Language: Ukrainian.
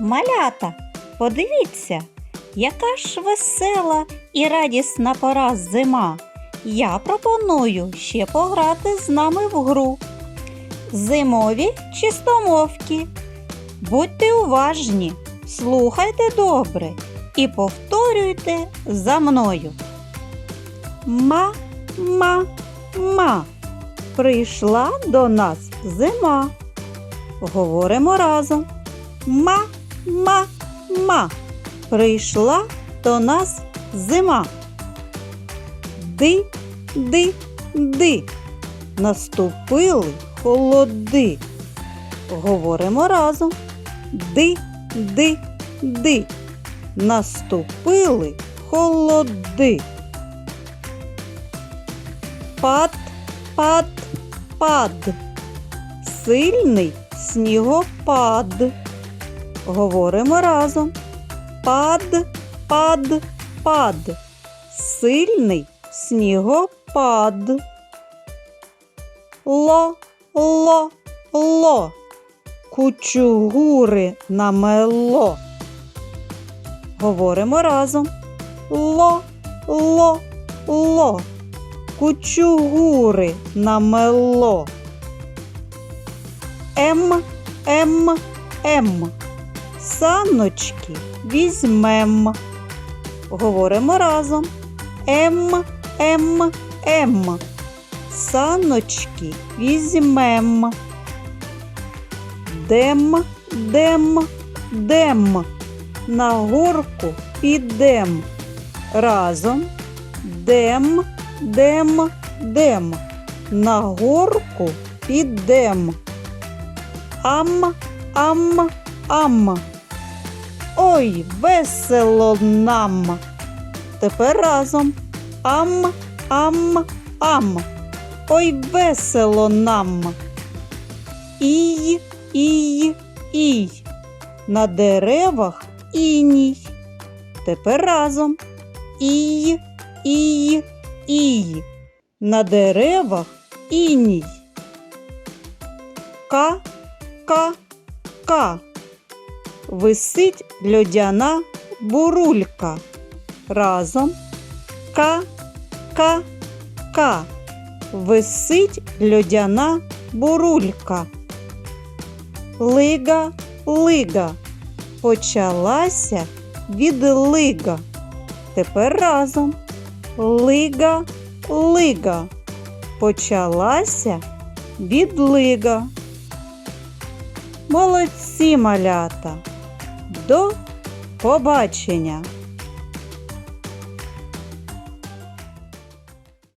Малята, подивіться, яка ж весела і радісна пора зима. Я пропоную ще пограти з нами в гру. Зимові чистомовки. Будьте уважні, слухайте добре і повторюйте за мною. Ма, ма, ма. Прийшла до нас зима. Говоримо разом. Ма, ма, ма. Прийшла до нас зима. Ди, ди, ди. Наступили холоди. Говоримо разом. Ди, ди, ди. Наступили холоди. Пад, пад, пад. Сильний снігопад. Говоримо разом. Пад, пад, пад. Сильний снігопад. Ло, ло, ло. Кучугури намело. Говоримо разом. Ло, ло, ло. Кучугури намело. М, М, М. Саночки візьмем. Говоримо разом. М, М, М. Саночки візьмем. Дем, дем, дем. На горку підем. Разом. Дем, дем, дем. На горку підем. Ам, ам, ам. Ой, весело нам. Тепер разом. Ам, ам, ам. Ой, весело нам. Ій, ій, ій. На деревах іній. Тепер разом. Ій, ій, ій. На деревах іній. Ка, ка, ка. Висить льодяна бурулька. Разом. Ка, ка, ка. Висить льодяна бурулька. Лига, лига. Почалася відлига. Тепер разом. Лига, лига. Почалася відлига. Молодці малята. До побачення!